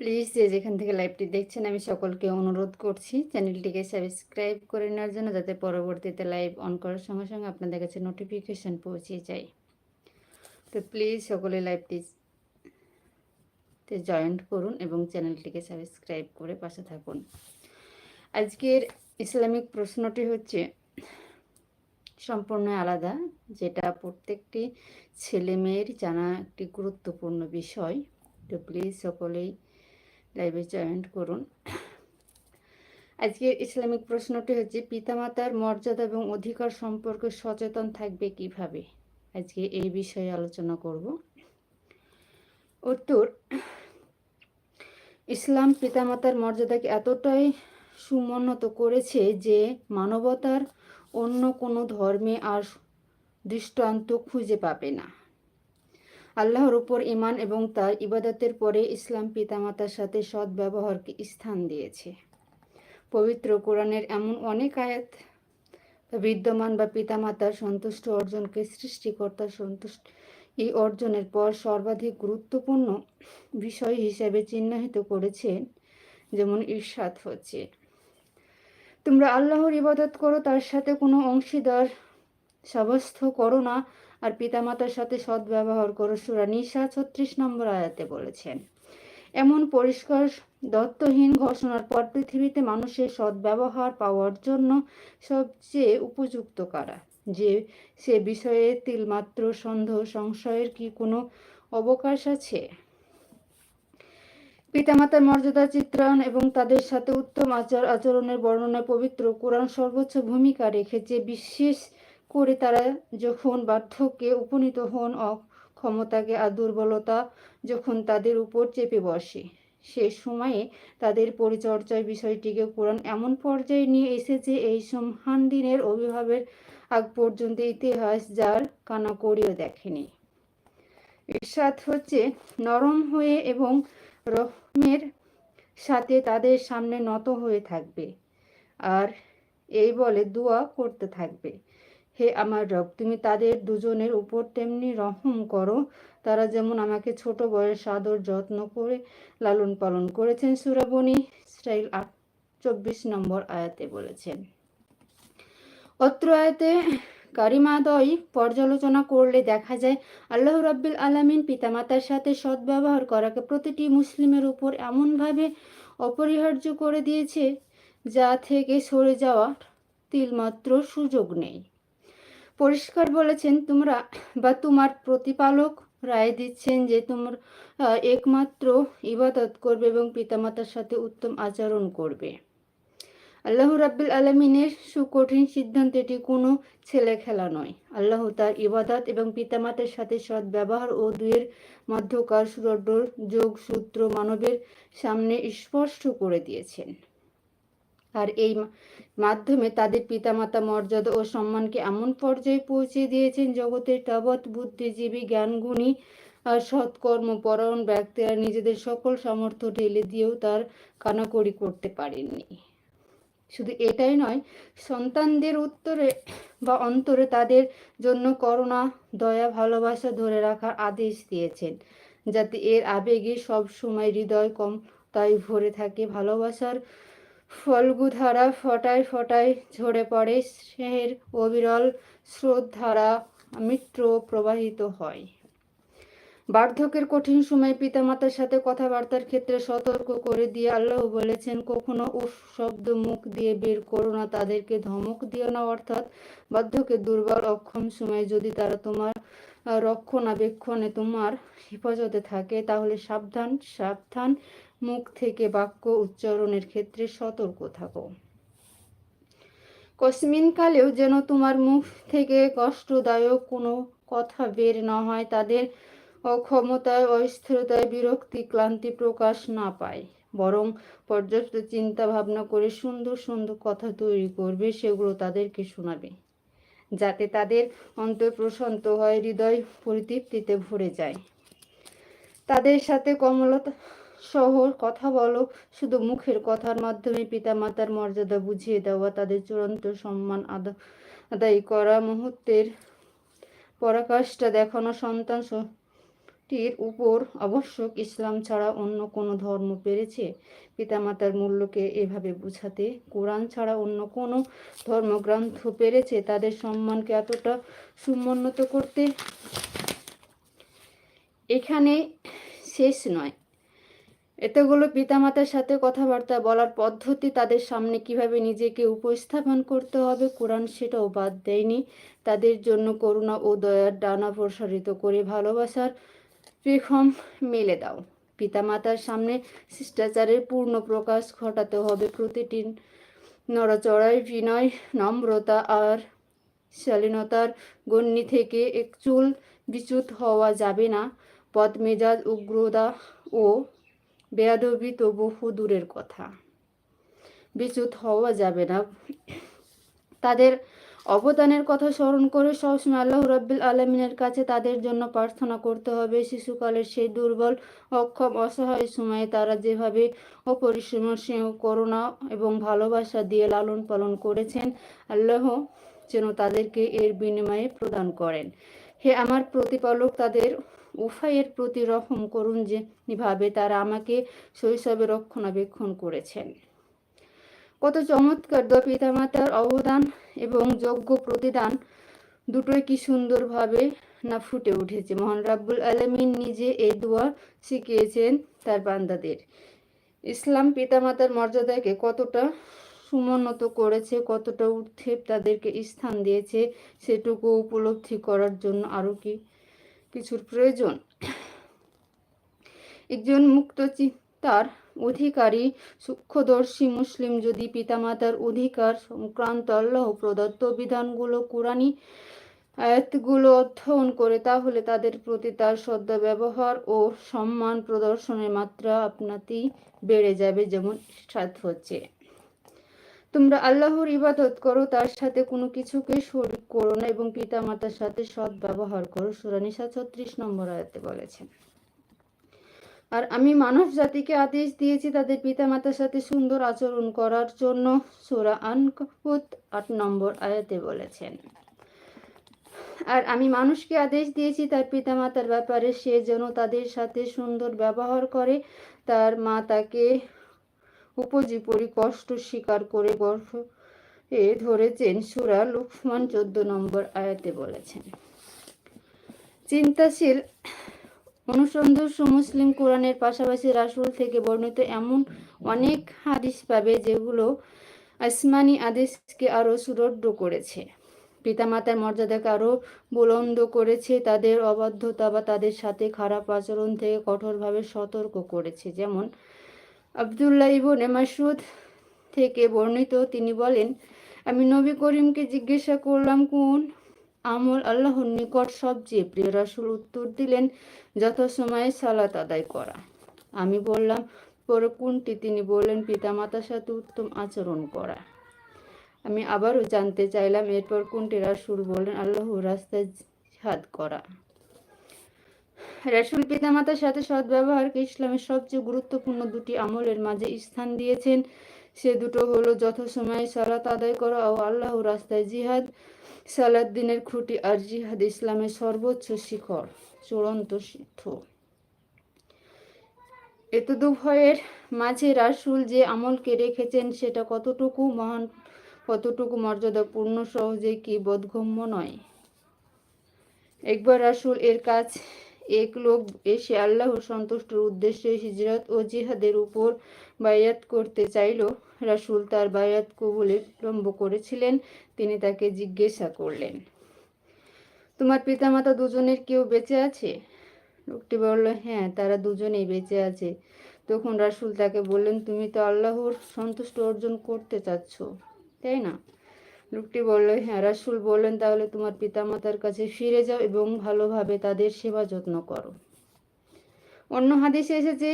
Please যে যেখান থেকে লাইভটি দেখছেন, আমি সকলকে অনুরোধ করছি চ্যানেলটিকে সাবস্ক্রাইব করে নেওয়ার জন্য যাতে পরবর্তীতে লাইভ অন করার সঙ্গে সঙ্গে আপনাদের কাছে নোটিফিকেশান পৌঁছে যায়। তো প্লিজ সকলে লাইভটি জয়েন্ট করুন এবং চ্যানেলটিকে সাবস্ক্রাইব করে পাশে থাকুন। আজকের ইসলামিক প্রশ্নটি হচ্ছে, সম্পূর্ণ আলাদা, যেটা প্রত্যেকটি ছেলে মেয়ের জানা একটি গুরুত্বপূর্ণ বিষয়। তো প্লিজ সকলেই লাইভে জয়েন্ট করুন। আজকের ইসলামিক প্রশ্নটি হচ্ছে, পিতামাতার মর্যাদা এবং অধিকার সম্পর্কে সচেতন থাকবে কীভাবে? আজকে এই বিষয়ে আলোচনা করব। উত্তর, ইসলাম পিতামাতার মর্যাদাকে এতটাই সুমোন্নত করেছে যে মানবতার অন্য কোনো ধর্মে আর দৃষ্টান্ত খুঁজে পাবে না। আল্লাহর উপর ইমান এবং তার ইবাদতের পরে ইসলাম পিতামাতার সাথে সদ্ব্যবহারকে স্থান দিয়েছে। পবিত্র কোরআনের এমন অনেক আয়াত বিদ্যমান বা পিতামাতার সন্তুষ্ট অর্জনকে সৃষ্টিকর্তার সন্তুষ্ট এই অর্জনের পর সর্বাধিক গুরুত্বপূর্ণ বিষয় হিসেবে চিহ্নিত করেছেন, যেমন ঈর্ষাদ হচ্ছে। তোমরা আল্লাহর ইবাদত করো, তার সাথে কোনো অংশীদার সাব্যস্ত করো না আর পিতামাতার সাথে সদ্ব্যবহার করো। সুরা নিশা ছত্রিশ নম্বর আয়াতে বলেছেন, এমন পরিষ্কার, দত্তহীন ঘোষণার পর পৃথিবীতে মানুষের সদ্ব্যবহার পাওয়ার জন্য সবচেয়ে উপযুক্ত কারা? যে, সে বিষয়ে তিলমাত্র সন্দেহ, সংশয়ের কি কোনো অবকাশ আছে? পিতামাতার মর্যাদা, চিত্রায়ন এবং তাদের সাথে উত্তম আচার আচরণের বর্ণনায় পবিত্র কোরআন সর্বোচ্চ ভূমিকা রেখেছে। বিশেষ করে তারা যখন বার্ধক্যে উপনীত হন ক্ষমতাকে আর দুর্বলতা যখন তাদের উপর চেপে বসে। সে সময়ে তাদের পরিচর্যার বিষয়টিকে কোরআন এমন পর্যায়ে নিয়ে এসেছে, এই সম্মান দিনের অভিভাবের আগ পর্যন্ত ইতিহাস যার কানাকড়িও দেখেনি। ইরশাদ হচ্ছে নরম হয়ে এবং রহমের সাথে তাদের সামনে নত হয়ে থাকবে আর এই বলে দোয়া করতে থাকবে। হে আমার রব, তুমি তাদের দুজনের উপর তেমনি রহম করো। তারা যেমন আমাকে ছোট বয়স আদর যত্ন করে লালন পালন করেছেন সুরাবনি স্টাইল আট, চব্বিশ নম্বর আয়াতে বলেছেন। অত্র আয়াতে কারিমাদয় পর্যালোচনা করলে দেখা যায়, আল্লাহ রাব্বিল আলামিন পিতামাতার সাথে সদ্ব্যবহার করাকে প্রতিটি মুসলিমের উপর এমনভাবে অপরিহার্য করে দিয়েছে, যা থেকে সরে যাওয়ার তিলমাত্র সুযোগ নেই। পরিষ্কার বলেছেন, তোমরা বা তোমার প্রতিপালক রায় দিচ্ছেন যে তোমার একমাত্র ইবাদত করবে এবং পিতামাতার সাথে উত্তম আচরণ করবে। আল্লাহ রাব্বিল আলমিনের সুকঠিন সিদ্ধান্ত এটি কোনো ছেলে খেলা নয়। আল্লাহ তার ইবাদত এবং পিতামাতার সাথে সৎ ব্যবহার ও দুয়ের মধ্যকার সুরড্ডর যোগ সূত্র মানবের সামনে স্পষ্ট করে দিয়েছেন। আর এই মাধ্যমে তাদের পিতামাতা মর্যাদা ও সম্মানকে এমন পর্যায়ে পৌঁছে দিয়েছেন জগতের তাবৎ বুদ্ধিজীবী, জ্ঞানগুণী, আর সৎকর্ম পরায়ণ ব্যক্তিরা নিজেদের সকল সামর্থ্য ঢেলে দিয়েও তার কানাকড়ি করতে পারেননি। শুধু এটাই নয়, সন্তানদের উত্তরে বা অন্তরে তাদের জন্য করুণা, দয়া, ভালোবাসা ধরে রাখার আদেশ দিয়েছেন, যাতে এর আবেগে সব সময় হৃদয় কম, তাই ভরে থাকে ভালোবাসার ফলগুধারা ফটায় ফটায় ঝরে পড়ে, স্নেহের অবিরল স্রোতধারা মিত্র প্রবাহিত হয়। বার্ধক্যের কঠিন সময় পিতামাতার সাথে কথাবার্তার ক্ষেত্রে সতর্ক করে দিয়ে আল্লাহ বলেছেন, কখনো উফ শব্দ মুখ দিয়ে বের করো না, তাদেরকে ধমক দিও না, অর্থাৎ বার্ধক্যের দুর্বল অক্ষম সময় যদি তারা তোমার রক্ষণাবেক্ষণে তোমার হেফাজতে থাকে, তাহলে সাবধান সাবধান মুখ থেকে বাক্য উচ্চারণের ক্ষেত্রে সতর্ক থাকো। কালেও যেন তোমার মুখ থেকে কষ্টদায়ক কোনো কথা বের না হয়, তাদের অক্ষমতায়, অস্থিরতায় বিরক্তি, ক্লান্তি প্রকাশ না পায়। বরং পর্যাপ্ত চিন্তা ভাবনা করে সুন্দর সুন্দর কথা তৈরি করবে, সেগুলো তাদেরকে শোনাবে, যাতে তাদের অন্তর প্রশান্ত হয়, হৃদয় পরিতৃপ্তিতে ভরে যায়। তাদের সাথে কমলতা সহ কথা বলো। শুধু মুখের কথার মাধ্যমে পিতামাতার মর্যাদা বুঝিয়ে দেওয়া, তাদের চূড়ান্ত সম্মান আদায় করা মুহূর্তের পরাকাশটা দেখানো সন্তান টির উপর আবশ্যক ইসলাম ছাড়া অন্য কোনো ধর্ম পেরেছে। পিতামাতার মূল্যকে এভাবে বুঝাতে, কোরআন ছাড়া অন্য কোনো ধর্মগ্রন্থ পেরেছে, তাদের সম্মানকে এতটা সমুন্নত করতে এখানে শেষ নয়। এতগুলো পিতামাতার সাথে কথাবার্তা বলার পদ্ধতি তাদের সামনে কীভাবে নিজেকে উপস্থাপন করতে হবে, কোরআন সেটাও বাদ দেয়নি। তাদের জন্য করুণা ও দয়ার ডানা প্রসারিত করে ভালোবাসার পেখম মেলে দাও। পিতামাতার সামনে শিষ্টাচারের পূর্ণ প্রকাশ ঘটাতে হবে। প্রতিটি নড়াচড়ায় বিনয়, নম্রতা আর শালীনতার গণ্যি থেকে এক চুল বিচ্যুত হওয়া যাবে না। পদমেজাজ উগ্রতা ও বেয়াদবি তো বহু দূরের কথা। বিচ্যুত হওয়া যাবে না। তাদের অবদানের কথা স্মরণ করে সবসময় আল্লাহ রব্বিল আলমিনের কাছে তাদের জন্য প্রার্থনা করতে হবে। শিশুকালের সেই দুর্বল, অক্ষম, অসহায় সময়ে তারা যেভাবে অপরিসীম করুণা এবং ভালোবাসা দিয়ে লালন পালন করেছেন, আল্লাহ যেন তাদেরকে এর বিনিময়ে প্রদান করেন। হে আমার প্রতিপালক, তাদের উভয়ের প্রতি রহম করুন যে ভাবে তারা আমাকে শৈশবে রক্ষণাবেক্ষণ করেছেন। কত চমৎকার দ পিতামাতার অবদান এবং যোগ্য প্রতিদান দুটোই কি সুন্দরভাবে না ফুটে উঠেছে। মহান রাব্বুল আলমিন নিজে এই দোয়া শিখিয়েছেন তার বান্দাদের। ইসলাম পিতামাতার মর্যাদাকে কতটা সমুন্নত করেছে, কতটা ঊর্ধ্বে তাদেরকে স্থান দিয়েছে, সেটুকু উপলব্ধি করার জন্য আরও কি কিছুর প্রয়োজন। একজন মুক্ত চিত্তার অধিকারী, সূক্ষ্মদর্শী মুসলিম যদি পিতামাতার অধিকার সংক্রান্ত আল্লাহ প্রদত্ত বিধানগুলো কোরআনি আয়াতগুলো অধ্যয়ন করে, তাহলে তাদের প্রতি তার সদ্য ব্যবহার ও সম্মান প্রদর্শনের মাত্রা আপনাতেই বেড়ে যাবে, যেমন সাত হচ্ছে। তোমরা আল্লাহর ইবাদত করো, তার সাথে কোনো কিছুকে শরিক করো না এবং পিতা মাতার সাথে সৎ ব্যবহার করো। সুরানিসা ছত্রিশ নম্বর আয়াতে বলেছেন আর আমি মানব জাতিকে আদেশ দিয়েছি তাদের পিতামাতার সাথে সুন্দর আচরণ করার জন্য, সুরা আনকুত আট নম্বর আয়াতে বলেছেন আর আমি মানুষকে আদেশ দিয়েছি তার পিতামাতার ব্যাপারে সে যেন তাদের সাথে সুন্দর ব্যবহার করে, তার মা তাকে উপজীবনী কষ্ট স্বীকার করে গর্ভ এ ধরেছেন সুরা লুকমান চোদ্দ নম্বর আয়াতে বলেছেন। চিন্তাশীল অনুসন্ধান মুসলিম কোরআনের পাশাপাশি রাসুল থেকে বর্ণিত এমন অনেক হাদিস পাবে যেগুলো আসমানি আদেশকে আরও সুরড্ড করেছে। পিতামাতার মর্যাদাকে আরও বুলন্দ করেছে, তাদের অবাধ্যতা বা তাদের সাথে খারাপ আচরণ থেকে কঠোরভাবে সতর্ক করেছে, যেমন আবদুল্লাহ ইবনে মাসুদ থেকে বর্ণিত, তিনি বলেন, আমি নবী করিমকে জিজ্ঞাসা করলাম, কোন আমল আল্লাহর নিকট সবচেয়ে প্রিয়? রাসুল উত্তর দিলেন, যথাসময়ে সালাত আদায় করা। আমি বললাম, পরে কোনটি? তিনি বললেন, পিতামাতার সাথে উত্তম আচরণ করা। আমি আবারও জানতে চাইলাম, এরপর কোনটি? রাসুল বললেন আল্লাহ রাস্তায় হাত করা। রাসুল পিতামাতার সাথে সদ্ব্যবহারকে ইসলামের সবচেয়ে গুরুত্বপূর্ণ দুটি আমলের মাঝে স্থান দিয়েছেন। সে দুটো হলো যথাসময়ে সালাত আদায় করা ও আল্লাহ রাস্তায় জিহাদ সালাদ দিনের খুঁটি আর জিহাদ ইসলামের সর্বোচ্চ শিখর, চূড়ান্ত সিদ্ধ। এত দুভয়ের মাঝে রাসুল যে আমলকে রেখেছেন সেটা কতটুকু মহান, কতটুকু মর্যাদাপূর্ণ, সহজে কি বোধগম্য নয়? একবার রাসুল এর কাজ এক লোক এসে আল্লাহর সন্তুষ্টের উদ্দেশ্যে হিজরত ও জিহাদের উপর বায়াত করতে চাইল। রাসুল তার বায়াত কবুলে বিলম্ব করেছিলেন। তিনি তাকে জিজ্ঞাসা করলেন, তোমার পিতামাতা দুজনের কেউ বেঁচে আছে? লোকটি বলল হ্যাঁ তারা দুজনেই বেঁচে আছে। তখন রাসুল তাকে বললেন, তুমি তো আল্লাহর সন্তুষ্ট অর্জন করতে চাচ্ছ, তাই না? লোকটি বলল হ্যাঁ রাসুল বললেন, তাহলে তোমার পিতামাতার কাছে ফিরে যাও এবং ভালোভাবে তাদের সেবা যত্ন করো। অন্য হাদিসে এসেছে,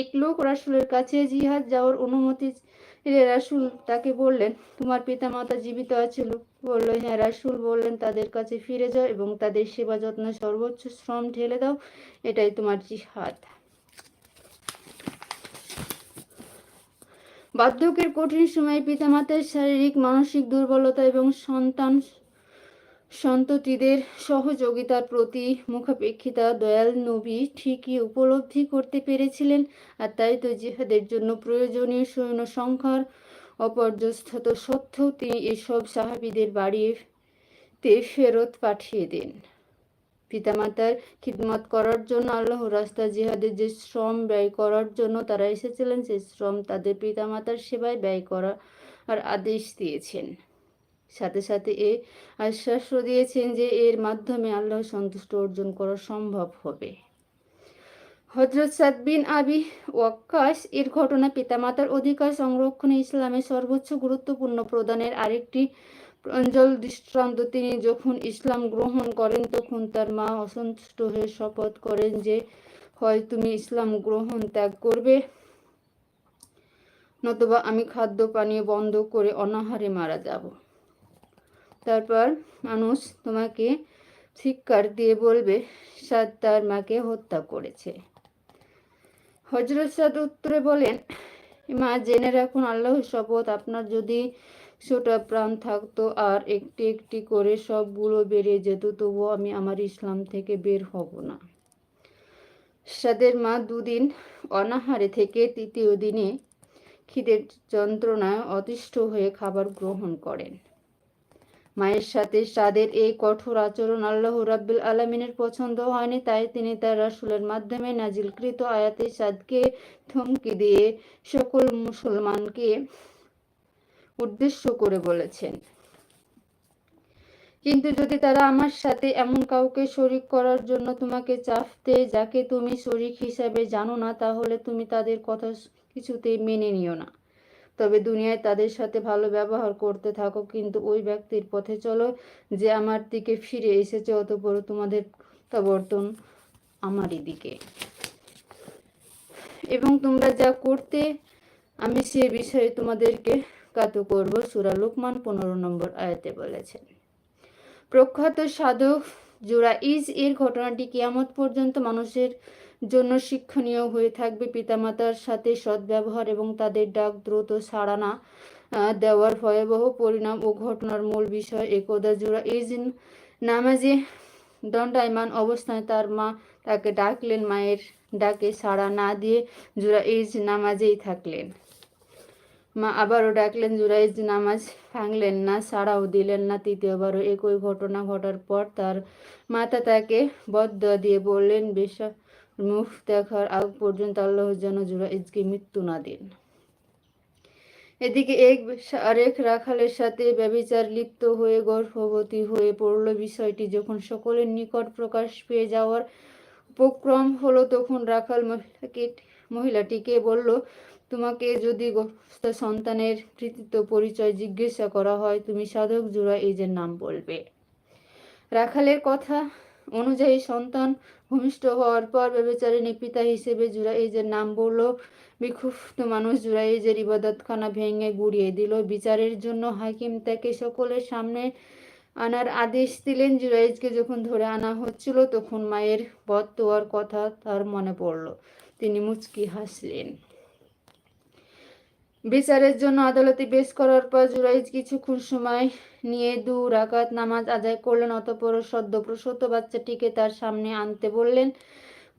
এক লোক রাসুলের কাছে জিহাদ যাওয়ার অনুমতি রাসুল তাকে বললেন, তোমার পিতামাতা জীবিত আছে? লোক বলল হ্যাঁ রাসুল বললেন, তাদের কাছে ফিরে যাও এবং তাদের সেবা যত্ন সর্বোচ্চ শ্রম ঢেলে দাও, এটাই তোমার জিহাদ। বার্ধক্যের কঠিন সময়ে পিতামাতার শারীরিক, মানসিক দুর্বলতা এবং সন্তান সন্ততিদের সহযোগিতার প্রতি মুখাপেক্ষিতা দয়াল নবী ঠিকই উপলব্ধি করতে পেরেছিলেন আর তাই তো জিহাদের জন্য প্রয়োজনীয় সৈন্য সংখ্যার অপর্যস্থত সত্ত্বেও তিনি এসব সাহাবিদের বাড়িতে ফেরত পাঠিয়ে দেন। পিতামাতার খিদমত করার জন্য আল্লাহ রাস্তা জিহাদের যে শ্রম ব্যয় করার জন্য তারা এসেছিলেন, সেই শ্রম তাদের পিতামাতার সেবায় ব্যয় করা আর আদেশ দিয়েছেন। সাথে সাথে এ আশ্বাসও দিয়েছেন যে এর মাধ্যমে আল্লাহ সন্তুষ্ট অর্জন করা সম্ভব হবে। হজরত সাদ বিন আবি ওয়াক্কাস, এর ঘটনা পিতামাতার অধিকার সংরক্ষণে ইসলামের সর্বোচ্চ গুরুত্বপূর্ণ প্রদানের আরেকটি অঞ্জল দৃষ্টান্ত, তিনি যখন ইসলাম গ্রহণ করেন, তখন তার মা অসন্তুষ্ট হয়ে শপথ করেন যে, হয় তুমি ইসলাম গ্রহণ ত্যাগ করবে, নতুবা আমি খাদ্য পানীয় বন্ধ করে অনাহারে মারা যাব। তারপর মানুষ তোমাকে ধিক্কার দিয়ে বলবে, সাদ তার মাকে হত্যা করেছে। হজরত সাদ উত্তরে বলেন, মা, জেনে রাখুন, আল্লাহর শপথ আপনার যদি ছোটা প্রাণ থাকতো আর একটি একটি করে সবগুলো বেড়ে যেত, তবুও আমি আমার ইসলাম থেকে বের হব না। সাদের মা দুদিন অনাহারে থেকে তৃতীয় দিনে খিদের যন্ত্রণায় অতিষ্ঠ হয়ে খাবার গ্রহণ করেন। মায়ের সাথে সাদের এই কঠোর আচরণ আল্লাহ রাব্বুল আলমিনের পছন্দ হয়নি, তাই তিনি তার রাসুলের মাধ্যমে নাজিলকৃত আয়াতে সাদকে থমকি দিয়ে সকল মুসলমানকে উদ্দেশ্য করে বলেছেন। কিন্তু যদি তারা আমার সাথে এমন কাউকে শরিক করার জন্য তোমাকে চাপতে, যাকে তুমি শরিক হিসাবে জানো না, তাহলে তুমি তাদের কথা কিছুতেই মেনে নিও না। তবে দুনিয়ায় তাদের সাথে ভালো ব্যবহার করতে থাকো, কিন্তু ওই ব্যক্তির পথে চলো যে আমার দিকে ফিরে এসেছে, অতপর তোমাদের প্রত্যাবর্তন আমারই দিকে। এবং তোমরা যা করতে, আমি সে বিষয়ে তোমাদেরকে কাত করব সুরা লোকমান পনেরো নম্বর আয়াতে বলেছেন। প্রখ্যাত সাধক জোড়া ইজ এর ঘটনাটি কিয়ামত পর্যন্ত মানুষের জন্য শিক্ষণীয় হয়ে থাকবে। পিতামাতার সাথে সদ্ব্যবহার এবং তাদের ডাক দ্রুত সাড়ানা দেওয়ার ভয়াবহ পরিণাম ও ঘটনার মূল বিষয় একদা জোড়া ইজ নামাজে দণ্ডায়মান অবস্থায় তার মা তাকে ডাকলেন, মায়ের ডাকে সাড়া না দিয়ে জোড়া ইজ নামাজেই থাকলেন। মা আবারও ডাকলেন জুরাইজ নামাজ ভাঙলেন না সাড়াও দিলেন না, তৃতীয়বারও একই ঘটনা ঘটার পর তার মাতা তাকে বদ্ধ দিয়ে বললেন, বেশা মুখ দেখার আগ পর্যন্ত আল্লাহ যেন জুরাইজকে মৃত্যু না দিন। এদিকে এক আরেক রাখালের সাথে ব্যবিচার লিপ্ত হয়ে গর্ভবতী হয়ে পড়ল বিষয়টি। যখন সকলের নিকট প্রকাশ পেয়ে যাওয়ার উপক্রম হলো, তখন রাখাল মহিলাকে মহিলাটিকে বলল তোমাকে যদি সন্তানের কৃতিত্ব পরিচয় জিজ্ঞাসা করা হয়, তুমি সাধক জোড়া এই যে নাম বলবে। রাখালের কথা অনুযায়ী সন্তান ভূমিষ্ঠ হওয়ার পর ব্যবচারিণী পিতা হিসেবে জুরাইজের নাম বলল, বিক্ষুব্ধ মানুষ জুরাইজের ইবাদতখানা ভেঙে গুড়িয়ে দিল। বিচারের জন্য হাকিম তাকে সকলের সামনে আনার আদেশ দিলেন। জুরাইজকে যখন ধরে আনা হচ্ছিল, তখন মায়ের বদ তোয়ার কথা তার মনে পড়ল। তিনি মুচকি হাসলেন। বিচারের জন্য আদালতে বেশ করার পর জুরাইজ কিছুক্ষণ সময় নিয়ে দু রাকাত নামাজ আদায় করলেন, অতপর সদ্য প্রসূত বাচ্চাটিকে তার সামনে আনতে বললেন।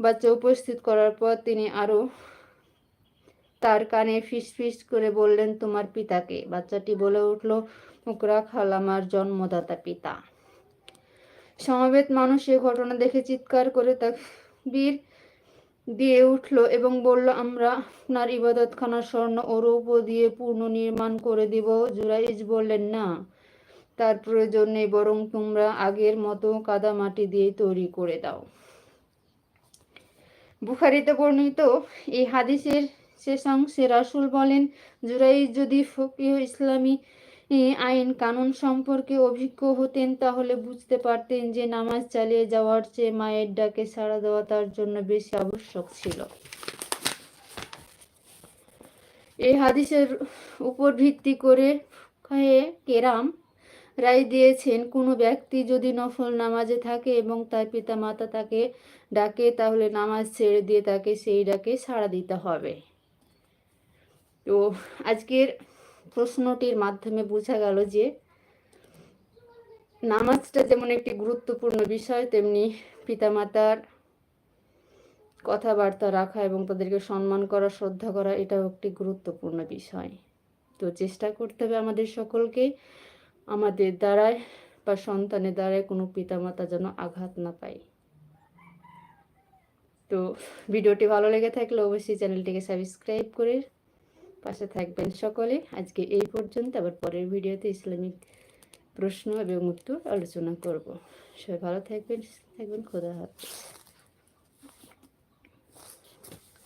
বাচ্চা উপস্থিত করার পর তিনি আরও তার কানে ফিস ফিস করে বললেন, তোমার পিতাকে। বাচ্চাটি বলে উঠল মুকরা খাল আমার জন্মদাতা পিতা। সমবেত মানুষ এ ঘটনা দেখে চিৎকার করে তা বীর দিয়ে উঠল এবং বলল, আমরা আপনার ইবাদতখানা স্বর্ণ ও রৌপ দিয়ে পূর্ণ নির্মাণ করে দিব। জুরাইজ বললেন, না, তার প্রয়োজন নেই, বরং তোমরা আগের মতো কাদা মাটি দিয়ে তৈরি করে দাও। বুখারিতে বর্ণিত এই হাদিসের শেষাংশে রাসুল বলেন জুরাইজ যদি ফকিহ ইসলামী আইন কানুন সম্পর্কে অভিজ্ঞ হতেন, তাহলে বুঝতে পারতেন যে নামাজ চালিয়ে যাওয়ার চেয়ে মায়ের ডাকে সাড়া দেওয়া তার জন্য বেশি আবশ্যক ছিল। এই হাদিসের উপর ভিত্তি করে কেরাম রায় দিয়েছেন, কোনো ব্যক্তি যদি নফল নামাজে থাকে এবং তার পিতা মাতা তাকে ডাকে, তাহলে নামাজ ছেড়ে দিয়ে তাকে সেই ডাকে সাড়া দিতে হবে। তো আজকের প্রশ্নটির মাধ্যমে বোঝা গেল যে নামাজটা যেমন একটি গুরুত্বপূর্ণ বিষয়, তেমনি পিতামাতার কথাবার্তা রাখা এবং তাদেরকে সম্মান করা, শ্রদ্ধা করা, এটাও একটি গুরুত্বপূর্ণ বিষয়। তো চেষ্টা করতে হবে আমাদের সকলকে, আমাদের দ্বারায় বা সন্তানের দ্বারায় কোনো পিতামাতা যেন আঘাত না পায়। তো ভিডিওটি ভালো লেগে থাকলে অবশ্যই চ্যানেলটিকে সাবস্ক্রাইব করে পাশে থাকবেন সকলে। আজকে এই পর্যন্ত, আবার পরের ভিডিওতে ইসলামিক প্রশ্ন এবং উত্তর আলোচনা করব। সবাই ভালো থাকবেন থাকবেন, খোদা হাফেজ।